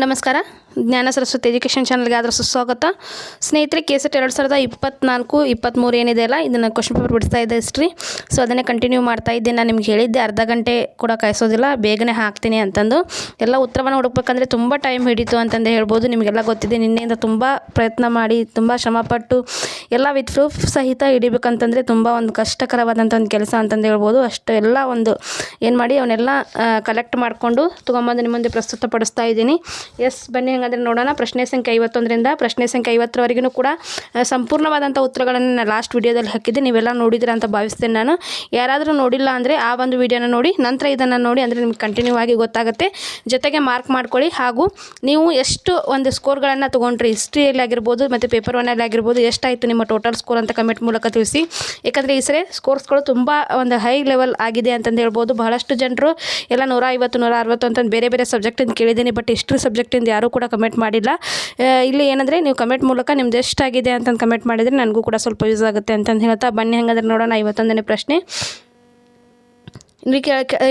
ನಮಸ್ಕಾರ. ಜ್ಞಾನ ಸರಸ್ವತಿ ಎಜುಕೇಷನ್ ಚಾನಲ್ಗೆ ಆದರೂ ಸುಸ್ವಾಗತ ಸ್ನೇಹಿತರೆ, ಕೆಸೆಟ್ ಎರಡು ಸಾವಿರದ ಇಪ್ಪತ್ನಾಲ್ಕು ಇಪ್ಪತ್ತ್ಮೂರು ಏನಿದೆ ಅಲ್ಲ, ಇದನ್ನು ಕ್ವಶನ್ ಪೇಪರ್ ಬಿಡಿಸ್ತಾ ಇದ್ದೆ ಹಿಸ್ಟ್ರಿ ಸೊ ಅದನ್ನೇ ಕಂಟಿನ್ಯೂ ಮಾಡ್ತಾ ಇದ್ದೆ ನಾನು ನಿಮ್ಗೆ ಹೇಳಿದ್ದೆ, ಅರ್ಧ ಗಂಟೆ ಕೂಡ ಕಾಯಿಸೋದಿಲ್ಲ, ಬೇಗನೆ ಹಾಕ್ತೀನಿ ಅಂತಂದು. ಎಲ್ಲ ಉತ್ತರವನ್ನು ಹುಡುಕ್ಬೇಕಂದ್ರೆ ತುಂಬ ಟೈಮ್ ಹಿಡಿತು ಅಂತಂದು ಹೇಳ್ಬೋದು. ನಿಮಗೆಲ್ಲ ಗೊತ್ತಿದೆ, ನಿನ್ನೆಯಿಂದ ತುಂಬ ಪ್ರಯತ್ನ ಮಾಡಿ, ತುಂಬ ಶ್ರಮಪಟ್ಟು, ಎಲ್ಲ ವಿತ್ ಪ್ರೂಫ್ ಸಹಿತ ಹಿಡಿಬೇಕಂತಂದರೆ ತುಂಬ ಒಂದು ಕಷ್ಟಕರವಾದಂಥ ಒಂದು ಕೆಲಸ ಅಂತಂದು ಹೇಳ್ಬೋದು. ಅಷ್ಟು ಎಲ್ಲ ಒಂದು ಏನು ಮಾಡಿ, ಅವನ್ನೆಲ್ಲ ಕಲೆಕ್ಟ್ ಮಾಡಿಕೊಂಡು, ತೊಗೊಂಬಂದು ನಿಮ್ಮ ಮುಂದೆ ಪ್ರಸ್ತುತಪಡಿಸ್ತಾ ಇದ್ದೀನಿ. ಎಸ್ ಬನ್ನಿ ಹಾಗಾದ್ರೆ ನೋಡೋಣ. ಪ್ರಶ್ನೆ ಸಂಖ್ಯೆ ಐವತ್ತೊಂದರಿಂದ ಪ್ರಶ್ನೆ ಸಂಖ್ಯೆ ಐವತ್ತರವರೆಗೂ ಕೂಡ ಸಂಪೂರ್ಣವಾದಂಥ ಉತ್ತರಗಳನ್ನು ನಾನು ಲಾಸ್ಟ್ ವಿಡಿಯೋದಲ್ಲಿ ಹಾಕಿದ್ದೆ. ನೀವೆಲ್ಲ ನೋಡಿದಿರ ಅಂತ ಭಾವಿಸ್ತೇನೆ ನಾನು. ಯಾರಾದರೂ ನೋಡಿಲ್ಲ ಅಂದರೆ ಆ ಒಂದು ವಿಡಿಯೋನ ನೋಡಿ, ನಂತರ ಇದನ್ನು ನೋಡಿ ಅಂದರೆ ನಿಮ್ಗೆ ಕಂಟಿನ್ಯೂ ಆಗಿ ಗೊತ್ತಾಗುತ್ತೆ. ಜೊತೆಗೆ ಮಾರ್ಕ್ ಮಾಡ್ಕೊಳ್ಳಿ. ಹಾಗೂ ನೀವು ಎಷ್ಟು ಒಂದು ಸ್ಕೋರ್ಗಳನ್ನು ತೊಗೊಂಡ್ರಿ ಹಿಸ್ಟ್ರಿಯಲ್ಲಿ ಆಗಿರ್ಬೋದು ಮತ್ತು ಪೇಪರ್ ಒನ್ನಲ್ಲಿ ಆಗಿರ್ಬೋದು, ಎಷ್ಟಾಯಿತು ನಿಮ್ಮ ಟೋಟಲ್ ಸ್ಕೋರ್ ಅಂತ ಕಮೆಂಟ್ ಮೂಲಕ ತಿಳಿಸಿ. ಯಾಕಂದರೆ ಈ ಸರಿ ಸ್ಕೋರ್ಸ್ಗಳು ತುಂಬ ಒಂದು ಹೈ ಲೆವೆಲ್ ಆಗಿದೆ ಅಂತಂದು ಹೇಳ್ಬೋದು. ಬಹಳಷ್ಟು ಜನರು, ಎಲ್ಲ ನೂರ ಐವತ್ತು, ನೂರ ಅರವತ್ತು ಅಂತಂದು ಬೇರೆ ಬೇರೆ ಸಬ್ಜೆಕ್ಟಿಂದ ಕೇಳಿದ್ದೀನಿ. ಬಟ್ ಹಿಸ್ಟ್ರಿ ಸಬ್ಜೆಕ್ಟಿಂದ ಯಾರೂ ಕೂಡ ಕಮೆಂಟ್ ಮಾಡಿಲ್ಲ. ಇಲ್ಲಿ ಏನಂದರೆ ನೀವು ಕಮೆಂಟ್ ಮೂಲಕ ನಿಮ್ದು ಎಷ್ಟಾಗಿದೆ ಅಂತಂದು ಕಮೆಂಟ್ ಮಾಡಿದರೆ ನನಗೂ ಕೂಡ ಸ್ವಲ್ಪ ಯೂಸ್ ಆಗುತ್ತೆ ಅಂತಂದು ಹೇಳ್ತಾ ಬನ್ನಿ. ಹಾಗಾದ್ರೆ ನೋಡೋಣ, ಐವತ್ತೊಂದನೇ ಪ್ರಶ್ನೆ.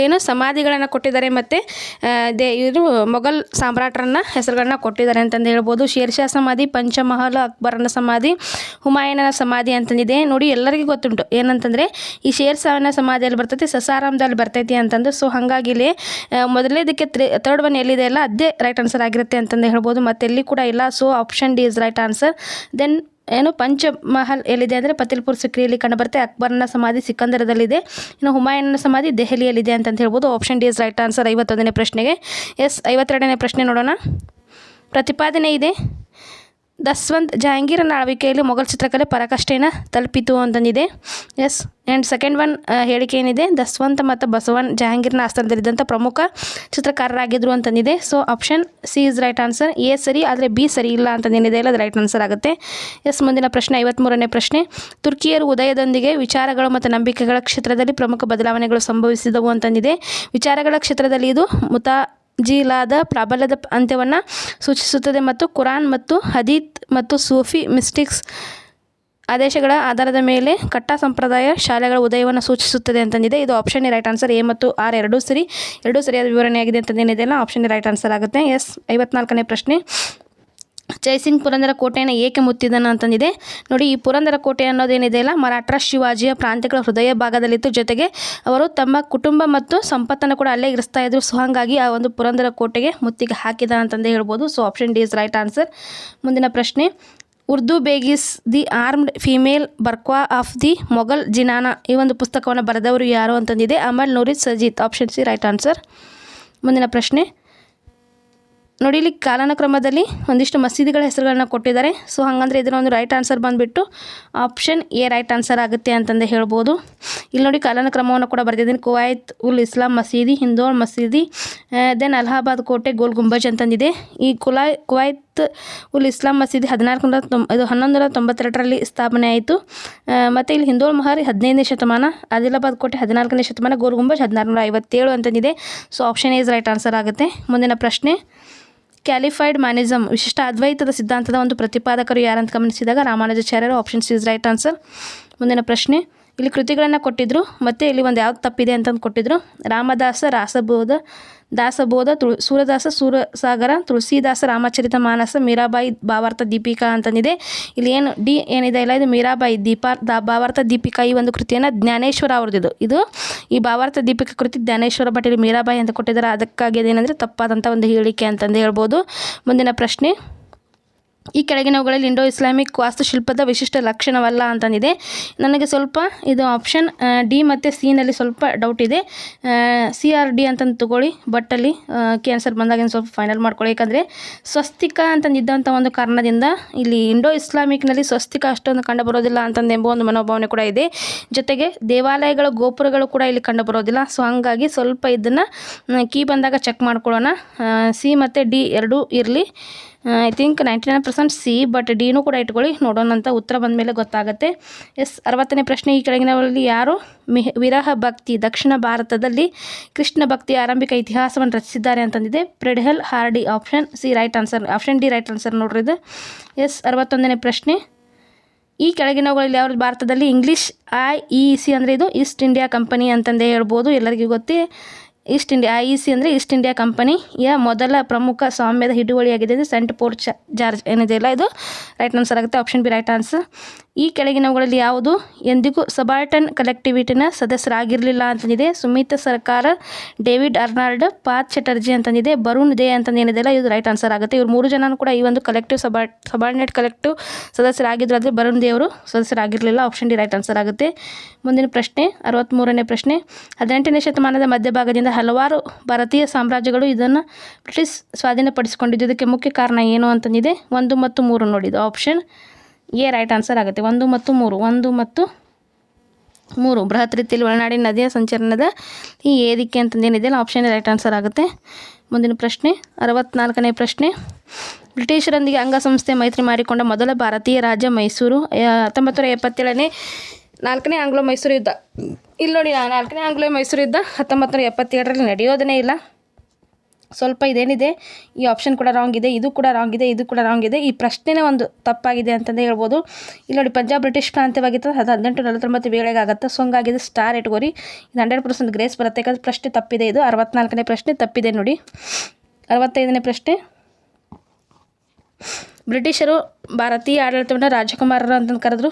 ಏನು ಸಮಾಧಿಗಳನ್ನು ಕೊಟ್ಟಿದ್ದಾರೆ ಮತ್ತು ದೇ ಇವರು ಮೊಘಲ್ ಸಾಮ್ರಾಟರನ್ನ ಹೆಸರುಗಳನ್ನ ಕೊಟ್ಟಿದ್ದಾರೆ ಅಂತಂದು ಹೇಳ್ಬೋದು. ಶೇರ್ಷಾ ಸಮಾಧಿ, ಪಂಚಮಹಲ್, ಅಕ್ಬರನ ಸಮಾಧಿ, ಹುಮಾಯೂನನ ಸಮಾಧಿ ಅಂತಂದಿದೆ. ನೋಡಿ, ಎಲ್ಲರಿಗೂ ಗೊತ್ತುಂಟು. ಏನಂತಂದರೆ, ಈ ಶೇರ್ ಶಾಹನ ಸಮಾಧಿಯಲ್ಲಿ ಬರ್ತೈತಿ, ಸಸಾರಾಮದಲ್ಲಿ ಬರ್ತೈತಿ ಅಂತಂದು. ಸೊ ಹಾಗಾಗಿ ಇಲ್ಲಿ ಮೊದಲನೇದಕ್ಕೆ ತ್ರಿ ತರ್ಡ್ ಒನ್ ಎಲ್ಲಿದೆ ಅಲ್ಲ, ಅದೇ ರೈಟ್ ಆನ್ಸರ್ ಆಗಿರುತ್ತೆ ಅಂತಂದು ಹೇಳ್ಬೋದು. ಮತ್ತೆ ಎಲ್ಲಿ ಕೂಡ ಇಲ್ಲ. So option D is right answer then ಏನು ಪಂಚಮಹಲ್ ಎಲ್ಲಿದೆ ಅಂದರೆ ಪತಿಲ್ಪುರ್ ಸಿಕ್ರಿಯಲ್ಲಿ ಕಂಡುಬರುತ್ತೆ. ಅಕ್ಬರ್ನ ಸಮಾಧಿ ಸಿಕಂದರದಲ್ಲಿದೆ. ಇನ್ನು ಹುಮಾಯೂನ್ನ ಸಮಾಧಿ ದೆಹಲಿಯಲ್ಲಿದೆ ಅಂತಂತ ಹೇಳ್ಬೋದು. Option D is right answer ಐವತ್ತೊಂದನೇ ಪ್ರಶ್ನೆಗೆ. ಎಸ್, ಐವತ್ತೆರಡನೇ ಪ್ರಶ್ನೆ ನೋಡೋಣ. ಪ್ರತಿಪಾದನೆ ಇದೆ. ದಸ್ವಂತ್ ಜಹಾಂಗೀರನ ಆಳ್ವಿಕೆಯಲ್ಲಿ ಮೊಘಲ್ ಚಿತ್ರಕಲೆ ಪರಾಕಾಷ್ಠೆಯನ್ನು ತಲುಪಿತು ಅಂತಂದಿದೆ. ಎಸ್ ಆ್ಯಂಡ್ ಸೆಕೆಂಡ್ ಒನ್ ಹೇಳಿಕೆ ಏನಿದೆ? ದಸ್ವಂತ್ ಮತ್ತು ಬಸವನ್ ಜಹಾಂಗೀರ್ನ ಆಸ್ಥಾನದಲ್ಲಿದ್ದಂಥ ಪ್ರಮುಖ ಚಿತ್ರಕಾರರಾಗಿದ್ದರು ಅಂತಂದಿದೆ. So option C is right answer A ಸರಿ, ಆದರೆ ಬಿ ಸರಿ ಇಲ್ಲ ಅಂತಂದೇನಿದೆ? ಇಲ್ಲ ಅದು ರೈಟ್ ಆನ್ಸರ್ ಆಗುತ್ತೆ. ಎಸ್ ಮುಂದಿನ ಪ್ರಶ್ನೆ ಐವತ್ತ್ಮೂರನೇ ಪ್ರಶ್ನೆ. ತುರ್ಕಿಯರು ಉದಯದೊಂದಿಗೆ ವಿಚಾರಗಳು ಮತ್ತು ನಂಬಿಕೆಗಳ ಕ್ಷೇತ್ರದಲ್ಲಿ ಪ್ರಮುಖ ಬದಲಾವಣೆಗಳು ಸಂಭವಿಸಿದವು ಅಂತಂದಿದೆ. ವಿಚಾರಗಳ ಕ್ಷೇತ್ರದಲ್ಲಿ ಇದು ಮುತಾ ಜಿಲಾದ ಪ್ರಾಬಲ್ಯದ ಅಂತ್ಯವನ್ನು ಸೂಚಿಸುತ್ತದೆ ಮತ್ತು ಕುರಾನ್ ಮತ್ತು ಹದೀತ್ ಮತ್ತು ಸೂಫಿ ಮಿಸ್ಟಿಕ್ಸ್ ಆದೇಶಗಳ ಆಧಾರದ ಮೇಲೆ ಕಟ್ಟಾ ಸಂಪ್ರದಾಯ ಶಾಲೆಗಳ ಉದಯವನ್ನು ಸೂಚಿಸುತ್ತದೆ ಅಂತಂದಿದೆ. ಇದು ಆಪ್ಷನ್ ರೈಟ್ ಆನ್ಸರ್ ಎ ಮತ್ತು ಆರ್ ಎರಡೂ ಸರಿ. ಎರಡೂ ಸರಿಯಾದ ವಿವರಣೆಯಾಗಿದೆ ಅಂತಂದೇನಿದೆಯಲ್ಲ ಆಪ್ಷನ್ ರೈಟ್ ಆನ್ಸರ್ ಆಗುತ್ತೆ. ಎಸ್, ಐವತ್ನಾಲ್ಕನೇ ಪ್ರಶ್ನೆ. ಜೈಸಿಂಗ್ ಪುರಂದರ ಕೋಟೆಯನ್ನು ಏಕೆ ಮುತ್ತಿದನು ಅಂತಂದಿದೆ. ನೋಡಿ, ಈ ಪುರಂದರ ಕೋಟೆ ಅನ್ನೋದೇನಿದೆಯಲ್ಲ ಮರಾಠ ಶಿವಾಜಿಯ ಪ್ರಾಂತ್ಯಗಳ ಹೃದಯ ಭಾಗದಲ್ಲಿತ್ತು. ಜೊತೆಗೆ ಅವರು ತಮ್ಮ ಕುಟುಂಬ ಮತ್ತು ಸಂಪತ್ತನ್ನು ಕೂಡ ಅಲ್ಲೇ ಇರಿಸ್ತಾ ಇದ್ರು. ಸೊ, ಹಾಗಾಗಿ ಆ ಒಂದು ಪುರಂದರ ಕೋಟೆಗೆ ಮುತ್ತಿಗೆ ಹಾಕಿದ ಅಂತಂದೇ ಹೇಳ್ಬೋದು. So, option D is right answer. ಮುಂದಿನ ಪ್ರಶ್ನೆ, Urdu begis the armed female ಬರ್ಕ್ವಾ of the Mughal ಜಿನಾನಾ. ಈ ಒಂದು ಪುಸ್ತಕವನ್ನು ಬರೆದವರು ಯಾರು ಅಂತಂದಿದೆ. Amal Noori Sajith, option C right answer. ಮುಂದಿನ ಪ್ರಶ್ನೆ ನೋಡಿ, ಇಲ್ಲಿ ಕಾಲಾನುಕ್ರಮದಲ್ಲಿ ಒಂದಿಷ್ಟು ಮಸೀದಿಗಳ ಹೆಸರುಗಳನ್ನ ಕೊಟ್ಟಿದ್ದಾರೆ. ಸೊ ಹಂಗಂದ್ರೆ ಇದರ ಒಂದು ರೈಟ್ ಆನ್ಸರ್ ಬಂದುಬಿಟ್ಟು ಆಪ್ಷನ್ ಎ ರೈಟ್ ಆನ್ಸರ್ ಆಗುತ್ತೆ ಅಂತಂದು ಹೇಳ್ಬೋದು. ಇಲ್ಲಿ ನೋಡಿ, ಕಾಲಾನುಕ್ರಮವನ್ನು ಕೂಡ ಬರೆದಿದ್ದೀನಿ. ಕುವೈತ್ ಉಲ್ ಇಸ್ಲಾಂ ಮಸೀದಿ, ಹಿಂದೋಳ್ ಮಸೀದಿ ದೆನ್ ಅಲಹಾಬಾದ್ ಕೋಟೆ, ಗೋಲ್ ಗುಂಬಜ್ ಅಂತಂದಿದೆ. ಈ ಕುಲಾಯ್ ಕುವೈತ್ ಉಲ್ ಇಸ್ಲಾಂ ಮಸೀದಿ ಹದಿನಾಲ್ಕು ನೂರ ತೊಂಬ ಇದು ಹನ್ನೊಂದು ನೂರ ತೊಂಬತ್ತೆರಡರಲ್ಲಿ ಸ್ಥಾಪನೆ ಆಯಿತು. ಮತ್ತು ಇಲ್ಲಿ ಹಿಂದೋಳ್ ಮಹಾರಿ ಹದಿನೈದನೇ ಶತಮಾನ, ಆದಿಲಾಬಾದ್ ಕೋಟೆ ಹದಿನಾಲ್ಕನೇ ಶತಮಾನ, ಗೋಲ್ ಗುಂಬಜ್ ಹದಿನಾರು ನೂರ ಐವತ್ತೇಳು ಅಂತಂದಿದೆ. So option is right answer ಆಗುತ್ತೆ. ಮುಂದಿನ ಪ್ರಶ್ನೆ ಕ್ಯಾಲಿಫೈಡ್ ಮ್ಯಾನಿಸಮ್ ವಿಶಿಷ್ಟ ಅದ್ವೈತದ ಸಿದ್ಧಾಂತದ ಒಂದು ಪ್ರತಿಪಾದಕರು ಯಾರಂತ ಗಮನಿಸಿದಾಗ ರಾಮಾನುಜಾಚಾರ್ಯರು option C is right answer ಮುಂದಿನ ಪ್ರಶ್ನೆ, ಇಲ್ಲಿ ಕೃತಿಗಳನ್ನು ಕೊಟ್ಟಿದ್ರು, ಮತ್ತು ಇಲ್ಲಿ ಒಂದು ಯಾವ್ದು ತಪ್ಪಿದೆ ಅಂತಂದು ಕೊಟ್ಟಿದ್ರು. ರಾಮದಾಸ, ರಾಸಬೋಧ ದಾಸಬೋಧ, ತುಳು, ಸೂರದಾಸ, ಸೂರಸಾಗರ, ತುಳಸಿದಾಸ, ರಾಮಚರಿತ, ಮಾನಸ, ಮೀರಾಬಾಯಿ ಭಾವಾರ್ಥ ದೀಪಿಕಾ ಅಂತಂದಿದೆ. ಇಲ್ಲಿ ಏನು, ಡಿ ಏನಿದೆ ಇಲ್ಲ ಇದು ಮೀರಾಬಾಯಿ ದೀಪಾ, ದಾ ಭಾವಾರ್ಥ ದೀಪಿಕಾ ಈ ಒಂದು ಕೃತಿಯನ್ನು ಜ್ಞಾನೇಶ್ವರ ಅವ್ರದ್ದು ಇದು ಈ ಭಾವಾರ್ಥ ದೀಪಿಕಾ ಕೃತಿ ಜ್ಞಾನೇಶ್ವರ ಇಲ್ಲಿ ಮೀರಾಬಾಯಿ ಅಂತ ಕೊಟ್ಟಿದ್ದಾರೆ. ಅದಕ್ಕಾಗಿ ಅದೇನೆಂದರೆ ತಪ್ಪಾದಂಥ ಒಂದು ಹೇಳಿಕೆ ಅಂತಂದು ಹೇಳ್ಬೋದು. ಮುಂದಿನ ಪ್ರಶ್ನೆ. ಈ ಕೆಳಗಿನವುಗಳಲ್ಲಿ ಇಂಡೋ ಇಸ್ಲಾಮಿಕ್ ವಾಸ್ತುಶಿಲ್ಪದ ವಿಶಿಷ್ಟ ಲಕ್ಷಣವಲ್ಲ ಅಂತಂದಿದೆ. ನನಗೆ ಸ್ವಲ್ಪ ಇದು ಆಪ್ಷನ್ ಡಿ ಮತ್ತು ಸಿನಲ್ಲಿ ಸ್ವಲ್ಪ ಡೌಟ್ ಇದೆ. ಸಿ ಆರ್ ಡಿ ಅಂತಂದು ತಗೊಳ್ಳಿ ಬಟ್ ಅಲ್ಲಿ ಕ್ಯಾನ್ಸರ್ ಬಂದಾಗ ಸ್ವಲ್ಪ ಫೈನಲ್ ಮಾಡ್ಕೊಳ್ಳಿ. ಯಾಕಂದರೆ ಸ್ವಸ್ತಿಕ ಅಂತಂದಿದ್ದಂಥ ಒಂದು ಕಾರಣದಿಂದ ಇಲ್ಲಿ ಇಂಡೋ ಇಸ್ಲಾಮಿಕ್ನಲ್ಲಿ ಸ್ವಸ್ತಿಕ ಅಷ್ಟೊಂದು ಕಂಡು ಬರೋದಿಲ್ಲ ಅಂತಂದು ಎಂಬ ಒಂದು ಮನೋಭಾವನೆ ಕೂಡ ಇದೆ. ಜೊತೆಗೆ ದೇವಾಲಯಗಳ ಗೋಪುರಗಳು ಕೂಡ ಇಲ್ಲಿ ಕಂಡು ಬರೋದಿಲ್ಲ. ಸೊ ಹಾಗಾಗಿ ಸ್ವಲ್ಪ ಇದನ್ನು ಕೀ ಬಂದಾಗ ಚೆಕ್ ಮಾಡ್ಕೊಳ್ಳೋಣ. ಸಿ ಮತ್ತು ಡಿ ಎರಡೂ ಇರಲಿ. I think ninety nine percent C but ಡಿನೂ ಕೂಡ ಇಟ್ಕೊಳ್ಳಿ. ನೋಡೋಣ ಅಂತ ಉತ್ತರ ಬಂದ ಮೇಲೆ ಗೊತ್ತಾಗುತ್ತೆ. ಎಸ್, ಅರವತ್ತನೇ ಪ್ರಶ್ನೆ ಈ ಕೆಳಗಿನವರಲ್ಲಿ ಯಾರು? ಮಿಹ, ವಿರಹ ಭಕ್ತಿ, ದಕ್ಷಿಣ ಭಾರತದಲ್ಲಿ ಕೃಷ್ಣ ಭಕ್ತಿ ಆರಂಭಿಕ ಇತಿಹಾಸವನ್ನು ರಚಿಸಿದ್ದಾರೆ ಅಂತಂದಿದೆ. ಪ್ರೆಡ್ಹೆಲ್, Hardy, option C, right answer, option D, right answer ನೋಡ್ರಿ ಇದು ಎಸ್, ಅರವತ್ತೊಂದನೇ ಪ್ರಶ್ನೆ. ಈ ಕೆಳಗಿನವುಗಳಲ್ಲಿ ಯಾವ ಭಾರತದಲ್ಲಿ ಇಂಗ್ಲೀಷ್ ಐ ಇ ಸಿ ಅಂದರೆ ಇದು ಈಸ್ಟ್ ಇಂಡಿಯಾ ಕಂಪನಿ ಅಂತಂದೇ ಹೇಳ್ಬೋದು ಎಲ್ಲರಿಗೂ ಗೊತ್ತೇ. ಈಸ್ಟ್ ಇಂಡಿಯಾ, ಐ ಸಿ ಅಂದರೆ ಈಸ್ಟ್ ಇಂಡಿಯಾ ಕಂಪನಿಯ ಮೊದಲ ಪ್ರಮುಖ ಸ್ವಾಮ್ಯದ ಹಿಡುವಳಿಯಾಗಿದೆ ಇದು ಸೆಂಟ್ ಪೋರ್ಟ್ ಜಾರ್ಜ್. ಏನಿದೆಯಲ್ಲ ಇದು? ರೈಟ್ ಆನ್ಸರ್ ಆಗುತ್ತೆ. ಆಪ್ಷನ್ ಬಿ ರೈಟ್ ಆನ್ಸರ್ ಈ ಕೆಳಗಿನವುಗಳಲ್ಲಿ ಯಾವುದು? ಎಂದಿಗೂ ಸಬಾರ್ಟನ್ ಕಲೆಕ್ಟಿವಿಟಿನ ಸದಸ್ಯರಾಗಿರಲಿಲ್ಲ ಅಂತಂದಿದೆ. ಸುಮಿತ್ ಸರ್ಕಾರ, ಡೇವಿಡ್ ಅರ್ನಾಲ್ಡ್ ಪಾತ್ ಚಟರ್ಜಿ ಅಂತಂದಿದೆ. ಬರುಣ್ ದೇ ಅಂತಂದು ಏನಿದೆಲ್ಲ ಇದು ರೈಟ್ ಆನ್ಸರ್ ಆಗುತ್ತೆ. ಇವ್ರು ಮೂರು ಜನನೂ ಕೂಡ ಈ ಒಂದು ಕಲೆಕ್ಟಿವ್ ಸಬಾ ಸಬಾರ್ಡಿನೇಟ್ ಕಲೆಕ್ಟಿವ್ ಸದಸ್ಯರಾಗಿದ್ದರು ಆದರೆ ಬರುಣ್ ದೇ ಅವರು ಸದಸ್ಯರಾಗಿರಲಿಲ್ಲ. ಆಪ್ಷನ್ ಡಿ ರೈಟ್ ಆನ್ಸರ್ ಆಗುತ್ತೆ. ಮುಂದಿನ ಪ್ರಶ್ನೆ ಅರವತ್ತ್ಮೂರನೇ ಪ್ರಶ್ನೆ. ಹದಿನೆಂಟನೇ ಶತಮಾನದ ಮಧ್ಯಭಾಗದಿಂದ ಹಲವಾರು ಭಾರತೀಯ ಸಾಮ್ರಾಜ್ಯಗಳು ಇದನ್ನು ಬ್ರಿಟಿಷ್ ಸ್ವಾಧೀನಪಡಿಸಿಕೊಂಡಿದ್ದು. ಇದಕ್ಕೆ ಮುಖ್ಯ ಕಾರಣ ಏನು ಅಂತಂದಿದೆ. ಒಂದು ಮತ್ತು ಮೂರು ನೋಡಿದ್ದು. ಆಪ್ಷನ್ ಎ ರೈಟ್ ಆನ್ಸರ್ ಆಗುತ್ತೆ. ಒಂದು ಮತ್ತು ಮೂರು. ಒಂದು ಮತ್ತು ಮೂರು. ಬೃಹತ್ ರೀತಿಯಲ್ಲಿ ಒಳನಾಡಿನ ನದಿಯ ಸಂಚರಣದ ಈ ಏರಿಕೆ ಅಂತಂದೇನಿದೆಯಲ್ಲ ಆಪ್ಷನ್ ರೈಟ್ ಆನ್ಸರ್ ಆಗುತ್ತೆ. ಮುಂದಿನ ಪ್ರಶ್ನೆ, ಅರವತ್ನಾಲ್ಕನೇ ಪ್ರಶ್ನೆ. ಬ್ರಿಟಿಷರೊಂದಿಗೆ ಅಂಗಸಂಸ್ಥೆ ಮೈತ್ರಿ ಮಾಡಿಕೊಂಡ ಮೊದಲ ಭಾರತೀಯ ರಾಜ್ಯ ಮೈಸೂರು. ಹತ್ತೊಂಬತ್ತು ನೂರ ಎಪ್ಪತ್ತೇಳನೇ, ನಾಲ್ಕನೇ ಆಂಗ್ಲೋ ಮೈಸೂರು ಯುದ್ಧ. ಇಲ್ಲಿ ನೋಡಿ, ನಾಲ್ಕನೇ ಆಂಗ್ಲೋ ಮೈಸೂರು ಯುದ್ಧ ಹತ್ತೊಂಬತ್ತು ನೂರ ಎಪ್ಪತ್ತೇಳರಲ್ಲಿ ನಡೆಯೋದೇ ಇಲ್ಲ. ಸ್ವಲ್ಪ ಇದೇನಿದೆ, ಈ ಆಪ್ಷನ್ ಕೂಡ ರಾಂಗ್ ಇದೆ, ಇದು ಕೂಡ ರಾಂಗ್ ಇದೆ, ಇದು ಕೂಡ ರಾಂಗ್ ಇದೆ. ಈ ಪ್ರಶ್ನೆನೇ ಒಂದು ತಪ್ಪಾಗಿದೆ ಅಂತಂದೇ ಹೇಳ್ಬೋದು. ಇಲ್ಲಿ ನೋಡಿ, ಪಂಜಾಬ್ ಬ್ರಿಟಿಷ್ ಪ್ರಾಂತ್ಯವಾಗಿತ್ತು ಅದು ಹದಿನೆಂಟು, ನಲವತ್ತೊಂಬತ್ತು ವೇಳೆಗೆ ಆಗುತ್ತೆ. ಸೊ ಹಂಗಾಗಿದೆ ಸ್ಟಾರ್ ಇಟ್ಕೋರಿ ಇದು ಹಂಡ್ರೆಡ್ ಪರ್ಸೆಂಟ್ ಗ್ರೇಸ್ ಬರುತ್ತೆ. ಯಾಕಂದ್ರೆ ಪ್ರಶ್ನೆ ತಪ್ಪಿದೆ ಇದು. ಅರವತ್ನಾಲ್ಕನೇ ಪ್ರಶ್ನೆ ತಪ್ಪಿದೆ ನೋಡಿ. ಅರವತ್ತೈದನೇ ಪ್ರಶ್ನೆ. ಬ್ರಿಟಿಷರು ಭಾರತೀಯ ಆಡಳಿತವನ್ನು ರಾಜಕುಮಾರರು ಅಂತಂದು ಕರೆದ್ರು.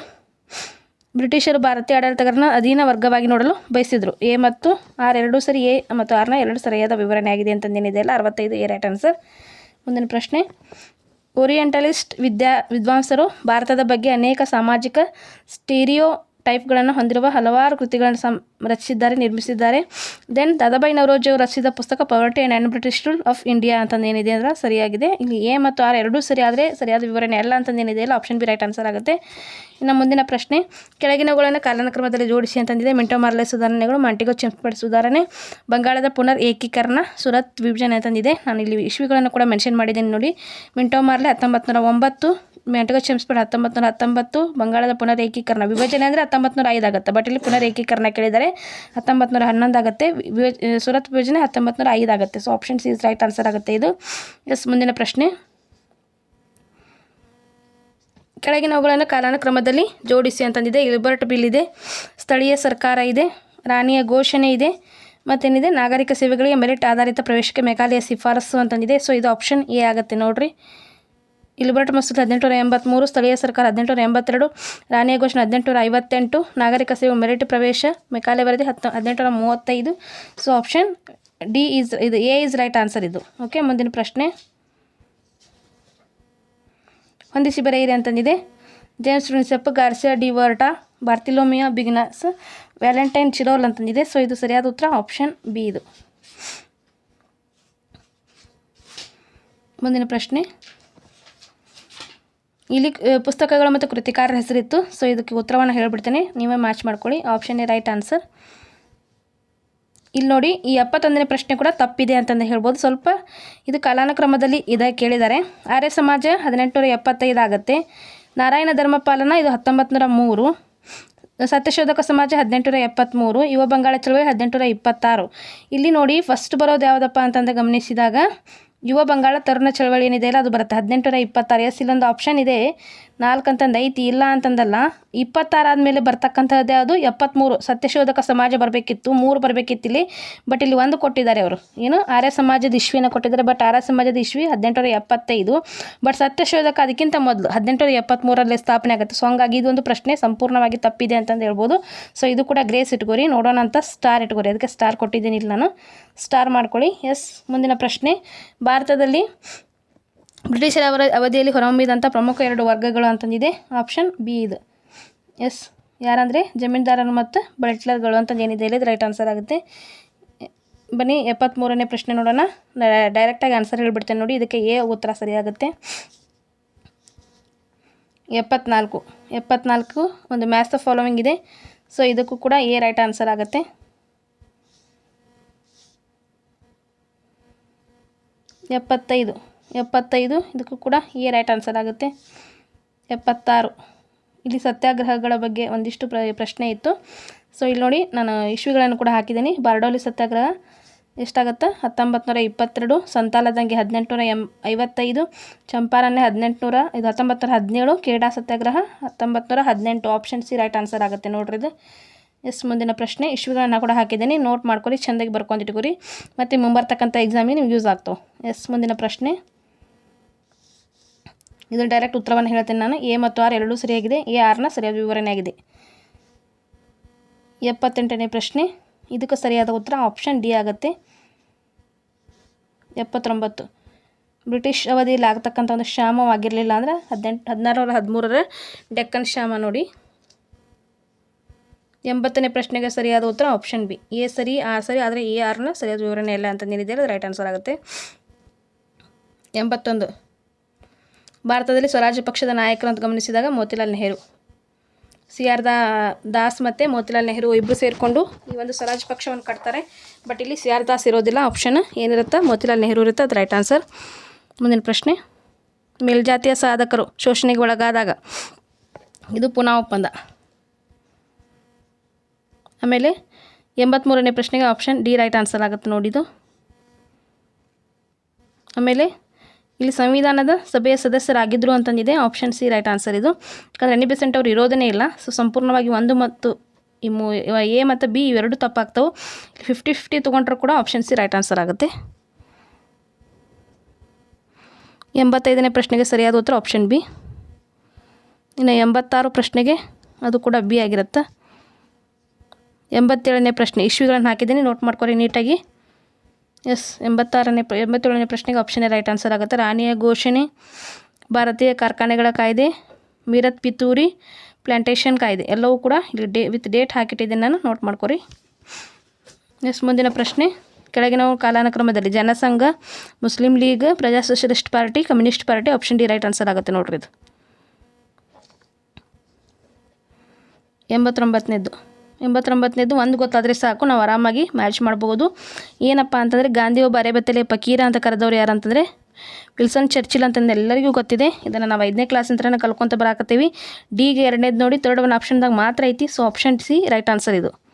ಬ್ರಿಟಿಷರು ಭಾರತೀಯ ಆಡಳಿತಗಾರನ ಅಧೀನ ವರ್ಗವಾಗಿ ನೋಡಲು ಬಯಸಿದ್ರು. ಎ ಮತ್ತು ಆರ್ ಎರಡು ಸರಿ ಎ ಮತ್ತು ಆರ್ನ ಎರಡು ಸರಿಯಾದ ವಿವರಣೆ ಆಗಿದೆ ಅಂತಂದೇನಿದೆಯಲ್ಲ ಅರವತ್ತೈದು ಎ ರೈಟ್ ಆನ್ಸರ್. ಮುಂದಿನ ಪ್ರಶ್ನೆ. ಓರಿಯೆಂಟಲಿಸ್ಟ್ ವಿದ್ಯಾ ವಿದ್ವಾಂಸರು ಭಾರತದ ಬಗ್ಗೆ ಅನೇಕ ಸಾಮಾಜಿಕ ಸ್ಟೀರಿಯೋ ಟೈಪ್ಗಳನ್ನು ಹೊಂದಿರುವ ಹಲವಾರು ಕೃತಿಗಳನ್ನು ಸಂ ರಚಿಸಿದ್ದಾರೆ, ನಿರ್ಮಿಸಿದ್ದಾರೆ. ದೆನ್ ದಾದಾಬಾಯಿ ನವರೋಜಿ ಅವರು ರಚಿಸಿದ ಪುಸ್ತಕ poverty and and British rule of India ಅಂತಂದೇನಿದೆ ಅಂದ್ರೆ ಸರಿಯಾಗಿದೆ. ಇಲ್ಲಿ ಎ ಮತ್ತು ಆರ್ ಎರಡೂ ಸರಿ ಸರಿಯಾದ ವಿವರಣೆ ಅಲ್ಲ ಅಂತಂದೇನಿದೆಯಲ್ಲ ಆಪ್ಷನ್ ಬಿ ರೈಟ್ ಆನ್ಸರ್ ಆಗುತ್ತೆ. ಇನ್ನು ಮುಂದಿನ ಪ್ರಶ್ನೆ, ಕೆಳಗಿನವುಗಳನ್ನು ಕಾಲಾನುಕ್ರಮದಲ್ಲಿ ಜೋಡಿಸಿ ಅಂತಂದಿದೆ ಮಿಂಟೋ ಮಾರ್ಲೆ ಸುಧಾರಣೆಗಳು, ಮಂಟಿಗೋ ಚೆಂಪಡ್ ಸುಧಾರಣೆ, ಬಂಗಾಳದ ಪುನರ್ ಏಕೀಕರಣ, ಸುರತ್ ವಿಭಜನೆ ಅಂತಂದಿದೆ. ನಾನು ಇಲ್ಲಿ ಇಶ್ವಿಗಳನ್ನು ಕೂಡ ಮೆನ್ಷನ್ ಮಾಡಿದ್ದೀನಿ ನೋಡಿ. ಮಿಂಟೋ ಮಾರ್ಲೆ ಹತ್ತೊಂಬತ್ತು ನೂರ ಒಂಬತ್ತು ಮೆಂಟಗೋ ಚೆಂಪ್ಸ್ಪಡ್ ಹತ್ತೊಂಬತ್ತು ನೂರ ಹತ್ತೊಂಬತ್ತು ಬಂಗಾಳದ ಪುನರ್ ಏಕೀಕರಣ ವಿಭಜನೆ ಅಂದರೆ ಹತ್ತೊಂಬತ್ತು ನೂರ ಐದು ಆಗುತ್ತೆ. ಬಟ್ ಇಲ್ಲಿ ಪುನರ್ ಏಕೀಕರಣ ಕೇಳಿದರೆ ಹತ್ತೊಂಬತ್ತು ನೂರ ಹನ್ನೊಂದು ಆಗುತ್ತೆ. ಸುರತ್ ವಿಭಜನೆ ಹತ್ತೊಂಬತ್ತು ನೂರ ಐದು ಆಗುತ್ತೆ. So option C is right answer ಆಗುತ್ತೆ ಇದು. ಎಸ್, ಮುಂದಿನ ಪ್ರಶ್ನೆ. ಕೆಳಗಿನವುಗಳನ್ನು ಕಾಲಾನುಕ್ರಮದಲ್ಲಿ ಜೋಡಿಸಿ ಅಂತಂದಿದೆ. ಇಲ್ಬರ್ಟ್ ಬಿಲ್ ಇದೆ. ಸ್ಥಳೀಯ ಸರ್ಕಾರ ಇದೆ. ರಾಣಿಯ ಘೋಷಣೆ ಇದೆ. ಮತ್ತೇನಿದೆ? ನಾಗರಿಕ ಸೇವೆಗಳಿಗೆ ಮೆರಿಟ್ ಆಧಾರಿತ ಪ್ರವೇಶಕ್ಕೆ ಮೇಘಾಲಯ ಶಿಫಾರಸು ಅಂತಂದಿದೆ. ಸೊ ಇದು ಆಪ್ಷನ್ ಎ ಆಗುತ್ತೆ. ನೋಡ್ರಿ. ಇಲ್ಬರ್ಟ್ ಮಸೂದ್ ಹದಿನೆಂಟುನೂರ ಎಂಬತ್ತ್ಮೂರು ಸ್ಥಳೀಯ ಸರ್ಕಾರ ಹದಿನೆಂಟುನೂರ ಎಂಬತ್ತೆರಡು ರಾಣಿಯ ಘೋಷಣೆ ಹದಿನೆಂಟುನೂರ ಐವತ್ತೆಂಟು, ನಾಗರಿಕ ಸೇವೆ ಮೆರಿಟ್ ಪ್ರವೇಶ, ಮೆಕಾಲೆ ವರದಿ ಹತ್ತು, ಹದಿನೆಂಟುನೂರ ಮೂವತ್ತೈದು. ಸೊ ಆಪ್ಷನ್ ಡಿ ಈಸ್ ಇದು ಎ ಈಸ್ ರೈಟ್ ಆನ್ಸರ್ ಇದು. ಓಕೆ ಮುಂದಿನ ಪ್ರಶ್ನೆ. ಹೊಂದಿಸಿ ಬರೆಯಿರಿ ಅಂತಂದಿದೆ. James Prinsep Garcia de Orta Bartholomew ಬಿಗ್ನಸ್ Valentine Chirol ಅಂತಂದಿದೆ. ಸೊ ಇದು ಸರಿಯಾದ ಉತ್ತರ ಆಪ್ಷನ್ ಬಿ ಇದು. ಮುಂದಿನ ಪ್ರಶ್ನೆ. ಇಲ್ಲಿ ಪುಸ್ತಕಗಳು ಮತ್ತು ಕೃತಿಕಾರರ ಹೆಸರಿತ್ತು. ಸೊ ಇದಕ್ಕೆ ಉತ್ತರವನ್ನು ಹೇಳ್ಬಿಡ್ತೇನೆ. ನೀವೇ ಮ್ಯಾಚ್ ಮಾಡ್ಕೊಳ್ಳಿ. ಆಪ್ಷನ್ ಎ ರೈಟ್ ಆನ್ಸರ್ ಇಲ್ಲಿ ನೋಡಿ, ಈ ಎಪ್ಪತ್ತೊಂದನೇ ಪ್ರಶ್ನೆ ಕೂಡ ತಪ್ಪಿದೆ ಅಂತಂದು ಹೇಳ್ಬೋದು. ಸ್ವಲ್ಪ ಇದು ಕಾಲಾನುಕ್ರಮದಲ್ಲಿ ಇದೆ ಕೇಳಿದ್ದಾರೆ ಆರ್ಯ ಸಮಾಜ ಹದಿನೆಂಟುನೂರ ಎಪ್ಪತ್ತೈದು ಆಗುತ್ತೆ. ನಾರಾಯಣ ಧರ್ಮಪಾಲನ, ಇದು ಹತ್ತೊಂಬತ್ತು ನೂರ ಮೂರು. ಸತ್ಯಶೋಧಕ ಸಮಾಜ ಹದಿನೆಂಟುನೂರ ಎಪ್ಪತ್ತ್ಮೂರು ಯುವ ಬಂಗಾಳ ಚಳುವಳಿ ಹದಿನೆಂಟುನೂರ ಇಪ್ಪತ್ತಾರು. ಇಲ್ಲಿ ನೋಡಿ ಫಸ್ಟ್ ಬರೋದು ಯಾವುದಪ್ಪ ಅಂತಂದು ಗಮನಿಸಿದಾಗ ಯುವ ಬಂಗಾಳ ತರುಣ ಚಳವಳಿ ಏನಿದೆ ಅಲ್ಲ ಅದು ಬರುತ್ತೆ. ಹದಿನೆಂಟುನೂರ ಇಪ್ಪತ್ತಾರು ಎಸ್ ಇಲ್ಲೊಂದು ಆಪ್ಷನ್ ಇದೆ. ನಾಲ್ಕು ಅಂತಂದು ಐತಿ, ಇಲ್ಲ ಅಂತಂದಲ್ಲ, ಇಪ್ಪತ್ತಾರು ಆದಮೇಲೆ ಬರ್ತಕ್ಕಂಥದ್ದು ಅದು ಎಪ್ಪತ್ತ್ಮೂರು ಸತ್ಯಶೋಧಕ ಸಮಾಜ ಬರಬೇಕಿತ್ತು, ಮೂರು ಬರಬೇಕಿತ್ತು ಇಲ್ಲಿ ಬಟ್ ಇಲ್ಲಿ ಒಂದು ಕೊಟ್ಟಿದ್ದಾರೆ ಅವರು. ಏನು? ಆರ್ಯ ಸಮಾಜದ ಇಶ್ವಿನ ಕೊಟ್ಟಿದ್ದಾರೆ ಬಟ್ ಆರ್ಯ ಸಮಾಜದ ಇಶ್ವಿ ಹದಿನೆಂಟುನೂರ ಎಪ್ಪತ್ತೈದು. ಬಟ್ ಸತ್ಯಶೋಧಕ ಅದಕ್ಕಿಂತ ಮೊದಲು, ಹದಿನೆಂಟುನೂರ ಎಪ್ಪತ್ತ್ಮೂರರಲ್ಲಿ ಸ್ಥಾಪನೆ ಆಗುತ್ತೆ. ಸೊ ಹಂಗಾಗಿ ಇದೊಂದು ಪ್ರಶ್ನೆ ಸಂಪೂರ್ಣವಾಗಿ ತಪ್ಪಿದೆ ಅಂತಂದು ಹೇಳ್ಬೋದು. ಸೊ ಇದು ಕೂಡ ಗ್ರೇಸ್ ಇಟ್ಕೋರಿ, ನೋಡೋಣ ಅಂತ ಸ್ಟಾರ್ ಇಟ್ಕೋರಿ. ಅದಕ್ಕೆ ಸ್ಟಾರ್ ಕೊಟ್ಟಿದ್ದೀನಿ ಇಲ್ಲಿ ನಾನು. ಸ್ಟಾರ್ ಮಾಡ್ಕೊಳ್ಳಿ. ಎಸ್ ಮುಂದಿನ ಪ್ರಶ್ನೆ. ಭಾರತದಲ್ಲಿ ಬ್ರಿಟಿಷರ ಅವರ ಅವಧಿಯಲ್ಲಿ ಹೊರಹೊಮ್ಮಿದಂಥ ಪ್ರಮುಖ ಎರಡು ವರ್ಗಗಳು ಅಂತಂದಿದೆ. ಆಪ್ಷನ್ ಬಿ ಇದು. ಎಸ್, ಯಾರಂದರೆ? ಜಮೀನ್ದಾರರು ಮತ್ತು ಬಟ್ಲರ್ಗಳು ಅಂತಂದು ಏನಿದೆ ಇಲ್ಲಿ ರೈಟ್ ಆನ್ಸರ್ ಆಗುತ್ತೆ. ಬನ್ನಿ ಎಪ್ಪತ್ತ್ಮೂರನೇ ಪ್ರಶ್ನೆ ನೋಡೋಣ. ಡೈರೆಕ್ಟಾಗಿ ಆನ್ಸರ್ ಹೇಳ್ಬಿಡ್ತೇನೆ ನೋಡಿ, ಇದಕ್ಕೆ ಎ ಉತ್ತರ ಸರಿಯಾಗುತ್ತೆ. ಎಪ್ಪತ್ನಾಲ್ಕು. ಎಪ್ಪತ್ನಾಲ್ಕು ಒಂದು ಮ್ಯಾಥ್ ದ ಫಾಲೋವಿಂಗ್ ಇದೆ. ಸೊ ಇದಕ್ಕೂ ಕೂಡ ಎ ರೈಟ್ ಆನ್ಸರ್ ಆಗುತ್ತೆ. ಎಪ್ಪತ್ತೈದು. ಎಪ್ಪತ್ತೈದು. ಇದಕ್ಕೂ ಕೂಡ ಎ ರೈಟ್ ಆನ್ಸರ್ ಆಗುತ್ತೆ. ಎಪ್ಪತ್ತಾರು. ಇಲ್ಲಿ ಸತ್ಯಾಗ್ರಹಗಳ ಬಗ್ಗೆ ಒಂದಿಷ್ಟು ಪ್ರ, ಪ್ರಶ್ನೆ ಇತ್ತು. ಸೊ ಇಲ್ಲಿ ನೋಡಿ ನಾನು ಇಶ್ವಿಗಳನ್ನು ಕೂಡ ಹಾಕಿದ್ದೀನಿ. ಬಾರ್ಡೋಲಿ ಸತ್ಯಾಗ್ರಹ ಎಷ್ಟಾಗುತ್ತೆ? ಹತ್ತೊಂಬತ್ತು ನೂರ ಇಪ್ಪತ್ತೆರಡು, ಸಂತಾಲದಂಗೆ ಹದಿನೆಂಟುನೂರ ಎಂ, ಐವತ್ತೈದು ಚಂಪಾರಣ್ಯ ಹದಿನೆಂಟುನೂರ, ಇದು ಹತ್ತೊಂಬತ್ತು ಹದಿನೇಳು, ಕೇಡಾ ಸತ್ಯಾಗ್ರಹ ಹತ್ತೊಂಬತ್ತು ಹದಿನೆಂಟು. ಆಪ್ಷನ್ ಸಿ ರೈಟ್ ಆನ್ಸರ್ ಆಗುತ್ತೆ ನೋಡ್ರಿ ಇದು. ಎಸ್, ಮುಂದಿನ ಪ್ರಶ್ನೆ. ಇಶ್ವಿಗಳನ್ನ ಕೂಡ ಹಾಕಿದ್ದೀನಿ. ನೋಟ್ ಮಾಡ್ಕೊಳ್ಳಿ, ಚೆಂದಾಗಿ ಬರ್ಕೊಂಡಿಟ್ಕೊರಿ ಮತ್ತು ಮುಂಬರ್ತಕ್ಕಂಥ ಎಕ್ಸಾಮಿಗೆ ನಿಮ್ಗೆ ಯೂಸ್ ಆಗ್ತಾವೆ. ಎಸ್, ಮುಂದಿನ ಪ್ರಶ್ನೆ. ಇದು ಡೈರೆಕ್ಟ್ ಉತ್ತರವನ್ನು ಹೇಳ್ತೀನಿ ನಾನು. ಎ ಮತ್ತು ಆರ್ ಎರಡೂ ಸರಿಯಾಗಿದೆ. ಎ ಆರ್ನ ಸರಿಯಾದ ವಿವರಣೆ ಆಗಿದೆ. ಎಪ್ಪತ್ತೆಂಟನೇ ಪ್ರಶ್ನೆ. ಇದಕ್ಕೆ ಸರಿಯಾದ ಉತ್ತರ ಆಪ್ಷನ್ ಡಿ ಆಗುತ್ತೆ. ಎಪ್ಪತ್ತೊಂಬತ್ತು. ಬ್ರಿಟಿಷ್ ಅವಧಿಯಲ್ಲಿ ಆಗ್ತಕ್ಕಂಥ ಒಂದು ಶ್ಯಾಮವಾಗಿರಲಿಲ್ಲ ಅಂದರೆ ಹದಿನೆಂಟು ಹದಿನಾರರ ಹದಿಮೂರರ ಡೆಕ್ಕನ್ ಶ್ಯಾಮ ನೋಡಿ. ಎಂಬತ್ತನೇ ಪ್ರಶ್ನೆಗೆ ಸರಿಯಾದ ಉತ್ತರ ಆಪ್ಷನ್ ಬಿ ಎ ಸರಿ ಆರ್ ಸರಿ, ಆದರೆ ಎ ಆರ್ನ ಸರಿಯಾದ ವಿವರಣೆ ಇಲ್ಲ ಅಂತ ನೀಡಿದ್ದೀರಿ ಅದು ರೈಟ್ ಆನ್ಸರ್ ಆಗುತ್ತೆ. ಎಂಬತ್ತೊಂದು. ಭಾರತದಲ್ಲಿ ಸ್ವರಾಜ್ಯ ಪಕ್ಷದ ನಾಯಕರು ಅಂತ ಗಮನಿಸಿದಾಗ ಮೋತಿಲಾಲ್ ನೆಹರು. ಸಿ ಆರ್ ದಾ, ದಾಸ್ ಮತ್ತು ಮೋತಿಲಾಲ್ ನೆಹರು ಇಬ್ಬರು ಸೇರಿಕೊಂಡು ಈ ಒಂದು ಸ್ವರಾಜ್ ಪಕ್ಷವನ್ನು ಕಟ್ತಾರೆ. ಬಟ್ ಇಲ್ಲಿ ಸಿ ಆರ್ ದಾಸ್ ಇರೋದಿಲ್ಲ ಆಪ್ಷನ್ ಏನಿರುತ್ತೆ? ಮೋತಿಲಾಲ್ ನೆಹರು ಇರುತ್ತೆ? ಅದು ರೈಟ್ ಆನ್ಸರ್ ಮುಂದಿನ ಪ್ರಶ್ನೆ. ಮೇಲ್ಜಾತಿಯ ಸಾಧಕರು ಶೋಷಣೆಗೆ ಒಳಗಾದಾಗ ಇದು ಪುನಃ ಒಪ್ಪಂದ. ಆಮೇಲೆ ಎಂಬತ್ತ್ಮೂರನೇ ಪ್ರಶ್ನೆಗೆ ಆಪ್ಷನ್ ಡಿ ರೈಟ್ ಆನ್ಸರ್ ಆಗುತ್ತೆ ನೋಡಿದು ಆಮೇಲೆ ಇಲ್ಲಿ ಸಂವಿಧಾನದ ಸಭೆಯ ಸದಸ್ಯರಾಗಿದ್ದರು ಅಂತಂದಿದೆ. ಆಪ್ಷನ್ ಸಿ ರೈಟ್ ಆನ್ಸರ್ ಇದು. ಯಾಕಂದರೆ ಎನಿ ಬೆಸೆಂಟ್ ಅವ್ರು ಇರೋದೇ ಇಲ್ಲ. ಸೊ ಸಂಪೂರ್ಣವಾಗಿ ಒಂದು ಮತ್ತು ಈ ಮೂ ಎ ಮತ್ತು ಬಿ ಇವೆರಡು ತಪ್ಪಾಗ್ತವೆ. ಫಿಫ್ಟಿ ಫಿಫ್ಟಿ ತೊಗೊಂಡ್ರೂ ಕೂಡ ಆಪ್ಷನ್ ಸಿ ರೈಟ್ ಆನ್ಸರ್ ಆಗುತ್ತೆ. ಎಂಬತ್ತೈದನೇ ಪ್ರಶ್ನೆಗೆ ಸರಿಯಾದ ಉತ್ತರ ಆಪ್ಷನ್ ಬಿ ಇನ್ನು ಎಂಬತ್ತಾರು ಪ್ರಶ್ನೆಗೆ ಅದು ಕೂಡ ಬಿ ಆಗಿರುತ್ತೆ. ಎಂಬತ್ತೇಳನೇ ಪ್ರಶ್ನೆ ಇಶ್ಯೂಗಳನ್ನು ಹಾಕಿದ್ದೀನಿ. ನೋಟ್ ಮಾಡ್ಕೊರಿ ನೀಟಾಗಿ. ಎಸ್ ಎಂಬತ್ತಾರನೇ ಎಂಬತ್ತೇಳನೇ ಪ್ರಶ್ನೆಗೆ ಆಪ್ಷನ್ ರೈಟ್ ಆನ್ಸರ್ ಆಗುತ್ತೆ. ರಾಣಿಯ ಘೋಷಣೆ, ಭಾರತೀಯ ಕಾರ್ಖಾನೆಗಳ ಕಾಯ್ದೆ, ಮೀರತ್ ಪಿತೂರಿ ಪ್ಲಾಂಟೇಷನ್ ಕಾಯ್ದೆ, ಎಲ್ಲವೂ ಕೂಡ ಇಲ್ಲಿ ಡೇ ವಿತ್ ಡೇಟ್ ಹಾಕಿಟ್ಟಿದ್ದೀನಿ ನಾನು ನೋಟ್ ಮಾಡ್ಕೊರಿ. ಎಸ್ ಮುಂದಿನ ಪ್ರಶ್ನೆ, ಕೆಳಗಿನ ಕಾಲಾನುಕ್ರಮದಲ್ಲಿ Janasangha, Muslim League Praja Socialist Party, Communist Party option D right answer ಆಗುತ್ತೆ ನೋಡ್ರಿ ಇದು. ಎಂಬತ್ತೊಂಬತ್ತನೇದು ಎಂಬತ್ತೊಂಬತ್ತನೇದು ಒಂದು ಗೊತ್ತಾದರೆ ಸಾಕು, ನಾವು ಆರಾಮಾಗಿ ಮ್ಯಾಚ್ ಮಾಡ್ಬೋದು. ಏನಪ್ಪ ಅಂತಂದರೆ, ಗಾಂಧಿ ಒಬ್ಬ ಅರೆಬೆತ್ತಲೆ ಪಕೀರ ಅಂತ ಕರೆದವ್ರು ಯಾರು ಅಂತಂದರೆ, ವಿಲ್ಸನ್ ಚರ್ಚಿಲ್ ಅಂತಂದು ಎಲ್ಲರಿಗೂ ಗೊತ್ತಿದೆ. ಇದನ್ನು ನಾವು ಐದನೇ ಕ್ಲಾಸ್ ಅಂತ ಕಲ್ಕೊಂತ ಬರಾಕತ್ತೀವಿ. ಡಿಗೆ ಎರಡನೇದು ನೋಡಿ ತರ್ಡ್ ಒನ್ ಆಪ್ಷನ್ದಾಗ ಮಾತ್ರ ಐತಿ so option C right answer ಇದು.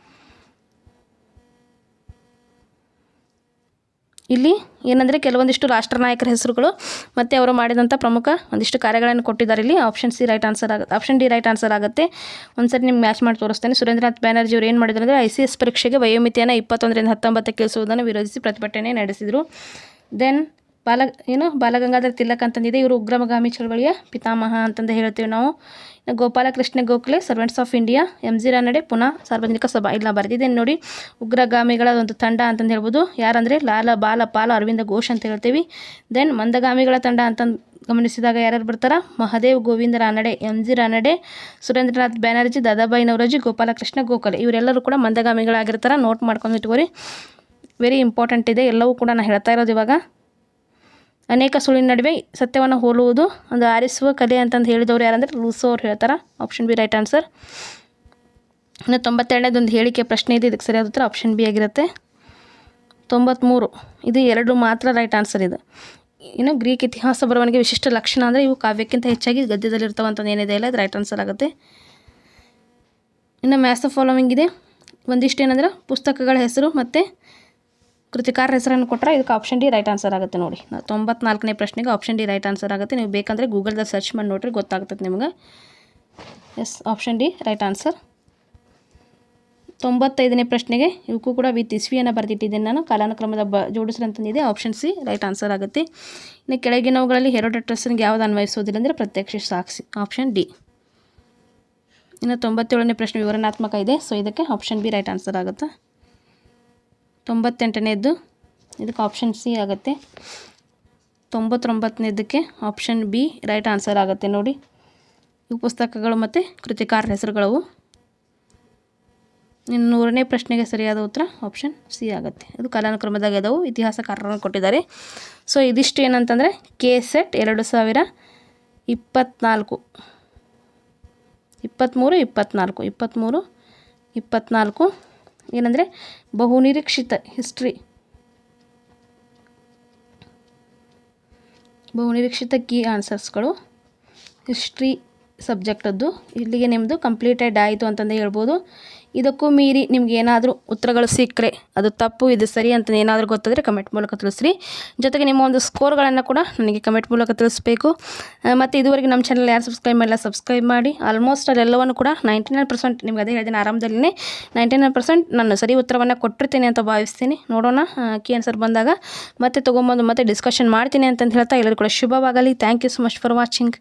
ಇಲ್ಲಿ ಏನಂದರೆ ಕೆಲವೊಂದಿಷ್ಟು ರಾಷ್ಟ್ರ ನಾಯಕರ ಹೆಸರುಗಳು ಮತ್ತು ಅವರು ಮಾಡಿದಂಥ ಪ್ರಮುಖ ಒಂದಿಷ್ಟು ಕಾರ್ಯಗಳನ್ನು ಕೊಟ್ಟಿದ್ದಾರೆ ಇಲ್ಲಿ. ಆಪ್ಷನ್ ಸಿ ರೈಟ್ ಆನ್ಸರ್ ಆಗುತ್ತೆ ಆಪ್ಷನ್ ಡಿ ರೈಟ್ ಆನ್ಸರ್ ಆಗುತ್ತೆ. ಒಂದ್ಸರಿ ನಿಮ್ಗೆ ಮ್ಯಾಚ್ ಮಾಡಿ ತೋರಿಸ್ತೇನೆ. ಸುರೇಂದ್ರನಾಥ್ ಬ್ಯಾನರ್ಜಿ ಅವರು ಏನು ಮಾಡಿದ್ರು ಅಂದರೆ ಐ ಸಿ ಎಸ್ ಪರೀಕ್ಷೆಗೆ ವಯೋಮಿತಿಯನ್ನು ಇಪ್ಪತ್ತೊಂದರಿಂದ ಹತ್ತೊಂಬತ್ತಕ್ಕೆ ಇಳಿಸುವುದನ್ನು ವಿರೋಧಿಸಿ ಪ್ರತಿಭಟನೆ ನಡೆಸಿದರು. ದೆನ್ ಬಾಲ, ಏನು, ಬಾಲಗಂಗಾಧರ ತಿಲಕ್ ಅಂತಂದಿದೆ. ಇವರು ಉಗ್ರಮಗಾಮಿ ಚಳವಳಿಯ ಪಿತಾಮಹ ಅಂತಂದು ಹೇಳ್ತೀವಿ ನಾವು. Gopalakrishna Gokhale Servants of India M G Ranade Poona Sarvajanik Sabha. ಇಲ್ಲ, ಬರೆದಿದ್ದೇನೆ ನೋಡಿ. ಉಗ್ರಗಾಮಿಗಳ ಒಂದು ತಂಡ ಅಂತಂದು ಹೇಳ್ಬೋದು. ಯಾರಂದರೆ ಲಾಲ, ಬಾಲ, ಪಾಲ, ಅರವಿಂದ ಘೋಷ್ ಅಂತ ಹೇಳ್ತೀವಿ. ದೆನ್ ಮಂದಗಾಮಿಗಳ ತಂಡ ಅಂತಂದು ಗಮನಿಸಿದಾಗ ಯಾರ್ಯಾರು ಬರ್ತಾರ? Mahadev, Govind Ranade M G Ranade Surendranath Banerjee Dadabhai Naoroji, Gopalakrishna Gokhale. ಇವರೆಲ್ಲರೂ ಕೂಡ ಮಂದಗಾಮಿಗಳಾಗಿರ್ತಾರೆ? ನೋಟ್ ಮಾಡ್ಕೊಂಡು ಇಟ್ಕೋರಿ. ವೆರಿ ಇಂಪಾರ್ಟೆಂಟ್ ಇದೆ. ಎಲ್ಲವೂ ಕೂಡ ನಾನು ಹೇಳ್ತಾ ಇರೋದು ಇವಾಗ. ಅನೇಕ ಸುಳಿನ ನಡುವೆ ಸತ್ಯವನ್ನು ಹೋಲುವುದು ಒಂದು ಆರಿಸುವ ಕಲೆ ಅಂತಂದು ಹೇಳಿದವರು ಯಾರಂದ್ರೆ ರೂಸೋ ಅವ್ರು ಹೇಳ್ತಾರೆ. ಆಪ್ಷನ್ ಬಿ ರೈಟ್ ಆನ್ಸರ್ ಇನ್ನು ತೊಂಬತ್ತೆರಡನೇದೊಂದು ಹೇಳಿಕೆ ಪ್ರಶ್ನೆ ಇದೆ, ಇದಕ್ಕೆ ಸರಿಯಾದ ಉತ್ತರ ಆಪ್ಷನ್ ಬಿ ಆಗಿರುತ್ತೆ. ತೊಂಬತ್ತ್ಮೂರು ಇದು ಎರಡು ಮಾತ್ರ ರೈಟ್ ಆನ್ಸರ್ ಇದು. ಇನ್ನು ಗ್ರೀಕ್ ಇತಿಹಾಸ ಬರವಣಿಗೆ ವಿಶಿಷ್ಟ ಲಕ್ಷಣ ಅಂದರೆ ಇವು ಕಾವ್ಯಕ್ಕಿಂತ ಹೆಚ್ಚಾಗಿ ಗದ್ಯದಲ್ಲಿರ್ತವಂಥದ್ದು ಏನಿದೆ ಇಲ್ಲ ಅದು ರೈಟ್ ಆನ್ಸರ್ ಆಗುತ್ತೆ. ಇನ್ನು ಮ್ಯಾಥ್ ಫಾಲೋವಿಂಗ್ ಇದೆ. ಒಂದಿಷ್ಟು ಏನಂದ್ರೆ ಪುಸ್ತಕಗಳ ಹೆಸರು ಮತ್ತು ಕೃತಿಕಾರ ಹೆಸರನ್ನು ಕೊಟ್ಟರೆ ಇದಕ್ಕೆ ಆಪ್ಷನ್ ಡಿ ರೈಟ್ ಆನ್ಸರ್ ಆಗುತ್ತೆ ನೋಡಿ. ತೊಂಬತ್ನಾಲ್ಕನೇ ಪ್ರಶ್ನೆಗೆ ಆಪ್ಷನ್ ಡಿ ರೈಟ್ ಆನ್ಸರ್ ಆಗುತ್ತೆ. ನೀವು ಬೇಕಂದರೆ ಗೂಗಲ್ದಾಗ ಸರ್ಚ್ ಮಾಡಿ ನೋಡ್ರಿ ಗೊತ್ತಾಗ್ತದೆ ನಿಮ್ಗೆ. Yes option D right answer ತೊಂಬತ್ತೈದನೇ ಪ್ರಶ್ನೆಗೆ ಇವಕ್ಕೂ ಕೂಡ ವಿತ್ ಇಸ್ವಿಯನ್ನು ಬರೆದಿಟ್ಟಿದ್ದೇನೆ ನಾನು. ಕಾಲಾನುಕ್ರಮದ ಬ ಜೋಡಿಸ್ರಿ ಅಂತಂದಿದೆ ಆಪ್ಷನ್ ಸಿ ರೈಟ್ ಆನ್ಸರ್ ಆಗುತ್ತೆ. ಇನ್ನು ಕೆಳಗಿನವುಗಳಲ್ಲಿ ಹೆರೋಡಟ್ರಸ್ನಿಗೆ ಯಾವುದು ಅನ್ವಯಿಸೋದಿಲ್ಲ ಅಂದರೆ ಪ್ರತ್ಯಕ್ಷ ಸಾಕ್ಷಿ. ಆಪ್ಷನ್ ಡಿ ಇನ್ನು ತೊಂಬತ್ತೇಳನೇ ಪ್ರಶ್ನೆ ವಿವರಣಾತ್ಮಕ ಇದೆ. ಸೊ ಇದಕ್ಕೆ ಆಪ್ಷನ್ ಬಿ ರೈಟ್ ಆನ್ಸರ್ ಆಗುತ್ತೆ. ತೊಂಬತ್ತೆಂಟನೇದ್ದು. ಇದಕ್ಕೆ ಆಪ್ಷನ್ ಸಿ ಆಗುತ್ತೆ. ತೊಂಬತ್ತೊಂಬತ್ತನೇದಕ್ಕೆ ಆಪ್ಷನ್ ಬಿ ರೈಟ್ ಆನ್ಸರ್ ಆಗುತ್ತೆ ನೋಡಿ. ಇವು ಪುಸ್ತಕಗಳು ಮತ್ತು ಕೃತಿಕಾರರ ಹೆಸರುಗಳವು. ಇನ್ನು ನೂರನೇ ಪ್ರಶ್ನೆಗೆ ಸರಿಯಾದ ಉತ್ತರ ಆಪ್ಷನ್ ಸಿ ಆಗುತ್ತೆ. ಇದು ಕಾಲಾನುಕ್ರಮದಾಗ ಇದಾವೆ, ಇತಿಹಾಸಕಾರರನ್ನು ಕೊಟ್ಟಿದ್ದಾರೆ. ಸೊ ಇದಿಷ್ಟು ಏನಂತಂದರೆ ಕೆ ಸೆಟ್ ಎರಡು ಸಾವಿರ ಇಪ್ಪತ್ತ್ನಾಲ್ಕು ಇಪ್ಪತ್ತ್ಮೂರು ಇಪ್ಪತ್ತ್ನಾಲ್ಕು ಇಪ್ಪತ್ತ್ಮೂರು ಇಪ್ಪತ್ತ್ನಾಲ್ಕು ಏನಂದರೆ ಬಹುನಿರೀಕ್ಷಿತ ಹಿಸ್ಟ್ರಿ ಬಹುನಿರೀಕ್ಷಿತ ಕೀ ಆನ್ಸರ್ಸ್ಗಳು ಹಿಸ್ಟ್ರಿ ಸಬ್ಜೆಕ್ಟದ್ದು ಇಲ್ಲಿಗೆ ನಿಮ್ಮದು ಕಂಪ್ಲೀಟೆಡ್ ಆಯಿತು ಅಂತಂದು ಹೇಳ್ಬೋದು. ಇದಕ್ಕೂ ಮೀರಿ ನಿಮ್ಗೆ ಏನಾದರೂ ಉತ್ತರಗಳು ಸಿಕ್ಕರೆ, ಅದು ತಪ್ಪು, ಇದು ಸರಿ ಅಂತ ಏನಾದರೂ ಗೊತ್ತಾದರೆ ಕಮೆಂಟ್ ಮೂಲಕ ತಿಳಿಸ್ರಿ. ಜೊತೆಗೆ ನಿಮ್ಮ ಒಂದು ಸ್ಕೋರ್ಗಳನ್ನು ಕೂಡ ನನಗೆ ಕಮೆಂಟ್ ಮೂಲಕ ತಿಳಿಸ್ಬೇಕು. ಮತ್ತು ಇದುವರೆಗೆ ನಮ್ಮ ಚಾನಲ್ ಯಾರು ಸಬ್ಸ್ಕ್ರೈಬ್ ಮಾಡಿಲ್ಲ ಸಬ್ಸ್ಕ್ರೈಬ್ ಮಾಡಿ. ಆಲ್ಮೋಸ್ಟ್ ಅದೆಲ್ಲವನ್ನು ಕೂಡ ನೈಂಟಿ ನೈನ್ ಪರ್ಸೆಂಟ್ ನಿಮ್ಗೆ ಅದೇ ಹೇಳಿದ್ದೀನಿ ಆರಾಮದಲ್ಲೇ ನೈಂಟಿ ನೈನ್ ಪರ್ಸೆಂಟ್ ನಾನು ಸರಿ ಉತ್ತರವನ್ನು ಕೊಟ್ಟಿರ್ತೀನಿ ಅಂತ ಭಾವಿಸ್ತೀನಿ. ನೋಡೋಣ ಕಿ ಆನ್ಸರ್ ಬಂದಾಗ. ಮತ್ತೆ ತೊಗೊಂಬಂದು ಮತ್ತೆ ಡಿಸ್ಕಷನ್ ಮಾಡ್ತೀನಿ ಅಂತಂದು ಹೇಳ್ತಾ ಎಲ್ಲರೂ ಕೂಡ ಶುಭವಾಗಲಿ. Thank you so much for watching